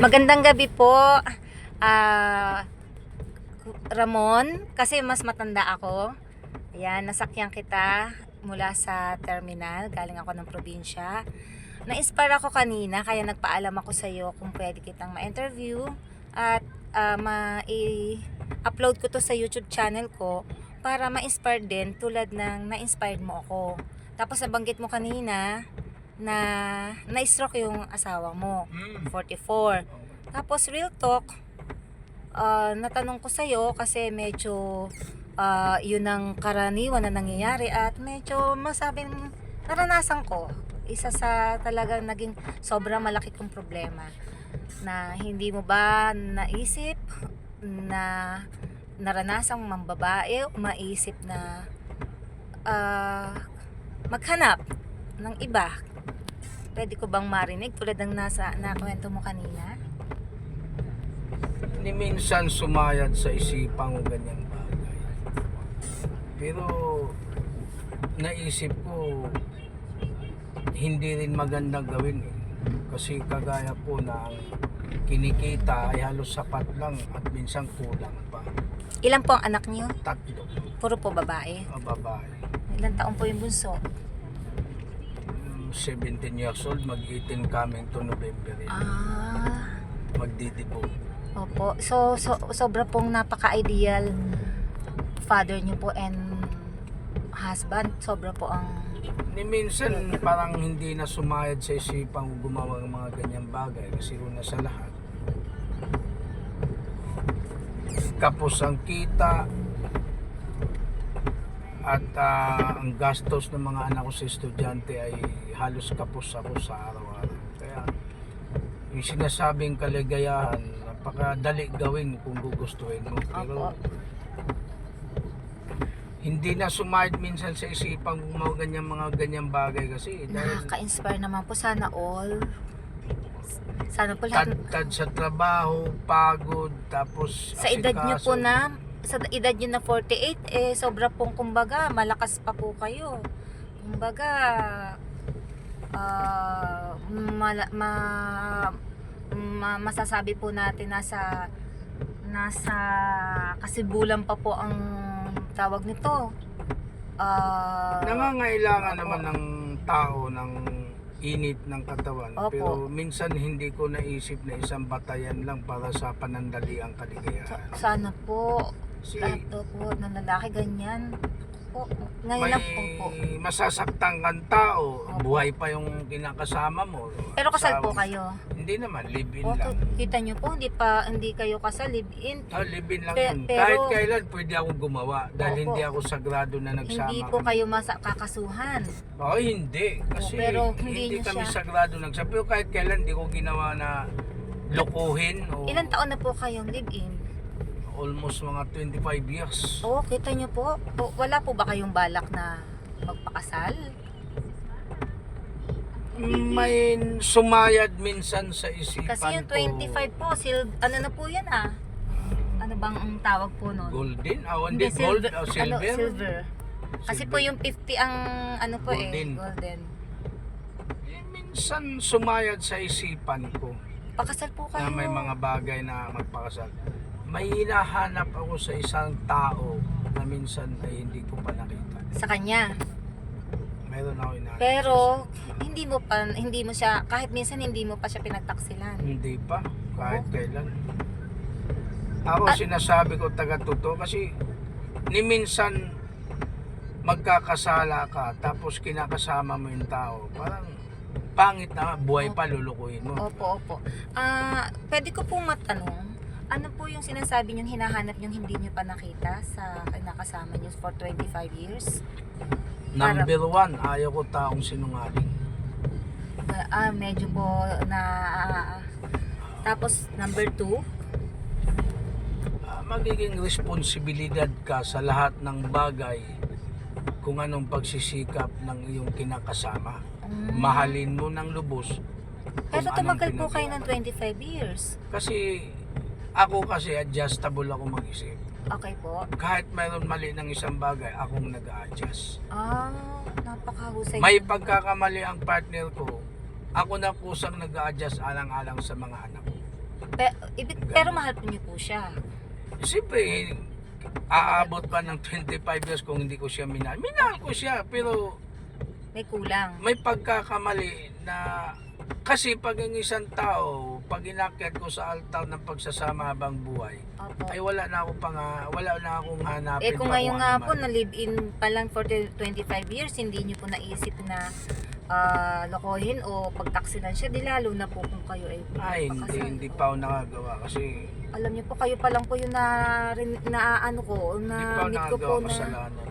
Magandang gabi po. Ah, Ramon, kasi mas matanda ako. Ayan, nasakyan kita mula sa terminal. Galing ako ng probinsya. Na-inspire ako kanina, kaya nagpaalam ako sa iyo kung pwede kitang ma-interview at ah, ma-upload ko to sa YouTube channel ko para ma-inspire din tulad ng na-inspired mo ako. Tapos nabanggit mo kanina na na-stroke yung asawa mo. Mm. 44. Tapos real talk, ah, natanong ko sa'yo kasi medyo ah, yun ang karaniwan na nangyayari at medyo masabing naranasan ko. Isa sa talagang naging sobrang malaki kong problema na hindi mo ba naisip na naranasang mambabae o maisip na ah, maghanap ng iba pwede ko bang marinig tulad ng nasa nakwento mo kanina? Ni minsan sumayad sa isipang o ganyang bagay. Pero naisip ko hindi rin magandang gawin eh. Kasi kagaya po na ang kinikita ay halos sapat lang at minsan kulang pa. Ilan po ang anak niyo? Tatlo Puro po babae. ang babae. Ilan taon po yung bunso? Mm, 17 years old, mag-18 coming to November. yan. Ah, Magdidibo. opo. So, so sobra pong napaka-ideal father niyo po and husband. Sobra po ang Ni minsan parang hindi na sumayad sa isipang gumawa ng mga ganyang bagay kasi una sa lahat. Kapos ang kita at ah, ang gastos ng mga anak ko sa estudyante ay halos kapos ako sa araw-araw. Kaya yung sinasabing kaligayahan, napakadali gawin kung gugustuhin mo. Pero Opo. hindi na sumayad minsan sa isipang gumawa ganyang mga ganyang bagay kasi dahil nakaka-inspire naman po sana all. Sana po lahat tad-tad sa trabaho, pagod, tapos sa edad niyo po asikaso. na sa edad niyo na 48 eh sobra pong kumbaga malakas pa po kayo. Kumbaga ah mala- ma, ma- masasabi po natin nasa nasa kasibulan pa po ang tawag nito. Ah Nangangailangan naman ng tao ng init ng katawan. Opo. Pero minsan hindi ko naisip na isang batayan lang para sa panandali ang sa- kaligayahan. sana po lahat daw po ng lalaki ganyan. Po, ngayon may lang po po. masasaktan kang tao, buhay pa yung kinakasama mo. Pero kasal po Asawa kayo. Hindi naman, live-in O, lang. kita nyo po, hindi pa hindi kayo kasal, live-in. Ah, live-in lang Pe- yun. pero- Kahit kailan pwede ako gumawa dahil Opo. hindi ako sagrado na nagsama. Hindi po kayo masa kakasuhan. Oo, hindi. Kasi pero hindi hindi, niyo kami siya- sagrado nagsama. Pero kahit kailan hindi ko ginawa na lokohin. O Ilan taon na po kayong live-in? Almost mga 25 years. Oo, kita nyo po. O, Wala po ba kayong balak na magpakasal? May sumayad minsan sa isipan Kasi yung ko. 25 po, sil ano na po yan ah? Ano bang ang tawag po nun? Golden? Ah, hindi, gold o silver? Ano, silver. Kasi po Silver. yung 50 ang ano po Golden. eh, golden. Eh, minsan sumayad sa isipan ko Pakasal po kayo. na may mga bagay na magpakasal. May hinahanap ako sa isang tao na minsan ay hindi ko pa nakita. Sa kanya. Meron ako hinahanap. Pero hindi mo pa hindi mo siya kahit minsan hindi mo pa siya pinagtaksilan. Hindi pa, kahit Oo. kailan. Ako At- sinasabi ko taga totoo kasi ni minsan magkakasala ka tapos kinakasama mo yung tao. Parang pangit na buhay pa lulukuhin mo. Opo, opo. Ah, pwede ko pong matanong, ano po yung sinasabi niyong hinahanap niyong hindi niyo pa nakita sa kinakasama niyo for 25 years? Number one, ayaw ko taong sinungaling. Ah, ah, medyo po na tapos number two, Ah, magiging responsibilidad ka sa lahat ng bagay kung anong pagsisikap ng iyong kinakasama. mm, Mahalin mo ng lubos. pero kung anong tumagal po kayo ng 25 years. Kasi ako kasi adjustable ako mag-isip. Okay po. Kahit mayroon mali ng isang bagay, akong nag-a-adjust. Ah, napakahusay. May pagkakamali ang partner ko, ako na kusang nag-a-adjust alang-alang sa mga anak ko. Pe- ibig, pero mahal po niyo po siya. Siyempre, aabot pa ng 25 years kung hindi ko siya minahal. Minahal ko siya, pero May kulang. may pagkakamali na kasi pag ang isang tao, pag inakyat ko sa altar ng pagsasama habang buhay, Opo. ay wala na ako pang wala na akong hanapin. Eh kung ngayon nga man. po na live-in pa lang for the 25 years, hindi niyo po naisip na ah, lokohin o pagtaksilan siya, di lalo na po kung kayo ay Ay, hindi, pakasal. hindi pa ako nakagawa kasi Alam niyo po, kayo pa lang po yung na, rin- na ano ko, hindi pa na ako meet ko po nakagawa na kasalanan.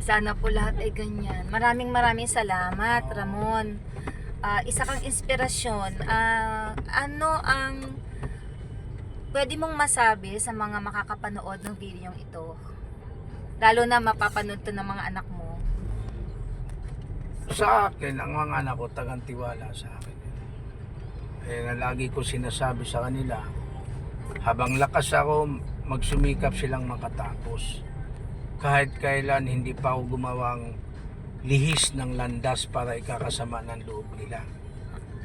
sana po lahat ay ganyan. Maraming maraming salamat. Ramon. Ah, isa kang inspirasyon. Ah, ano ang pwede mong masabi sa mga makakapanood ng video ito? Lalo na mapapanood to ng mga anak mo. Sa akin, ang mga anak ko, tagang tiwala sa akin. Eh, na lagi ko sinasabi sa kanila, habang lakas ako, magsumikap silang makatapos. Kahit kailan hindi pa ako gumawang lihis ng landas para ikakasama ng loob nila.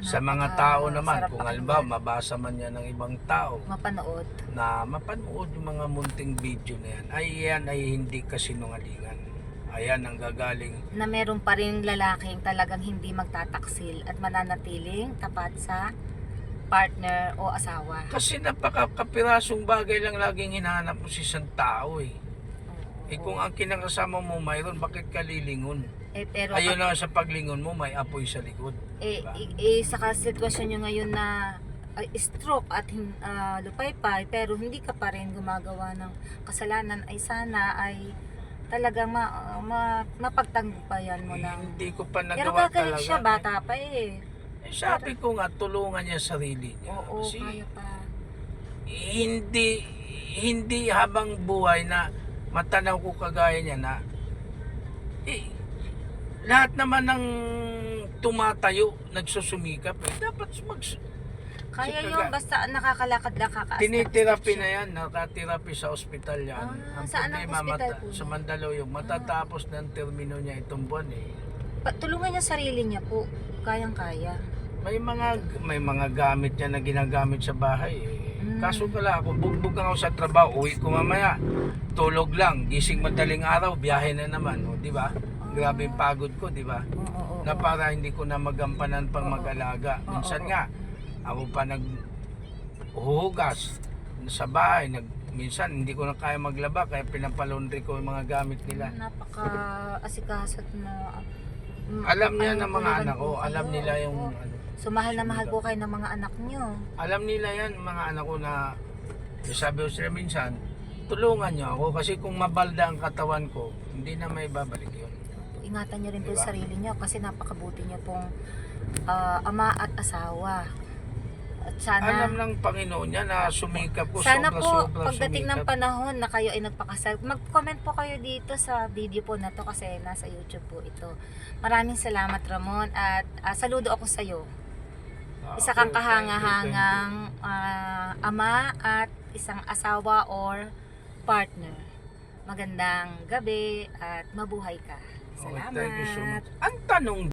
Sa mga tao naman, sarap kung halimbawa mabasa man yan ng ibang tao, Mapanood. na mapanood yung mga munting video na yan, ay yan ay hindi kasinungalingan. Ayan ang gagaling Na meron pa rin lalaking talagang hindi magtataksil at mananatiling tapat sa partner o asawa. Kasi napakapirasong bagay lang laging hinahanap mo sa isang tao eh. Eh kung ang kinakasama mo mayroon, bakit ka lilingon? Eh, pero Ayun na sa paglingon mo, may apoy sa likod. eh, Diba? eh, eh, sa sitwasyon nyo ngayon na ay, stroke at ah, lupaypay pero hindi ka pa rin gumagawa ng kasalanan ay sana ay talagang ma, ah, ma, mapagtagumpayan mo Eh, lang. hindi ko pa Pero nagawa gagaling talaga. siya, bata pa eh. Eh, sabi ko nga, tulungan niya sarili niya. Oo, Kasi kaya pa. hindi, hindi habang buhay na matanaw ko kagaya niya na eh, lahat naman ng tumatayo, nagsusumikap eh. Dapat mag, Kaya Kasi yun, kaga- basta nakakalakad lang kakaas. Tinitherapy na yan, nakatherapy sa ospital yan. Ah, ang saan ang problema, ospital po sa? Mandaluyong, matatapos ng termino niya itong buwan eh. Pa- tulungan niya sarili niya po. Kayang-kaya. May mga may mga gamit niya na ginagamit sa bahay eh. Mm. Kaso pala ako, bugbog ako sa trabaho, uwi ko mamaya, tulog lang, gising madaling araw, biyahe na naman, o, di ba? Grabe yung pagod ko, di ba? Oo, oo, oo. Na para hindi ko na magampanan pang mag-alaga. Minsan nga, ako pa nag huhugas sa bahay, nag, minsan hindi ko na kaya maglaba, kaya pinapalondry ko yung mga gamit nila. Napaka asikaso at na mm, Alam niya ng mga kuliran anak ko, alam nila yung ano. So mahal na mahal po kayo ng mga anak niyo. Alam nila yan, mga anak ko na sabi ko sila minsan, tulungan niyo ako kasi kung mabalda ang katawan ko, hindi na may babalik. Ingatan niyo rin po Diba? yung sarili niyo kasi napakabuti niyo pong ah, ama at asawa. At sana Alam ng Panginoon niya na sumikap ko Sana po, pagdating ng panahon na kayo ay nagpakasal, mag-comment po kayo dito sa video po na to kasi nasa YouTube po ito. Maraming salamat Ramon at ah, saludo ako sa iyo. Ah, Isa kang okay, thank you, thank you. kahanga-hangang ah, ama at isang asawa or partner. Magandang gabi at mabuhay ka. Salamat. thank you so much. Ang tanong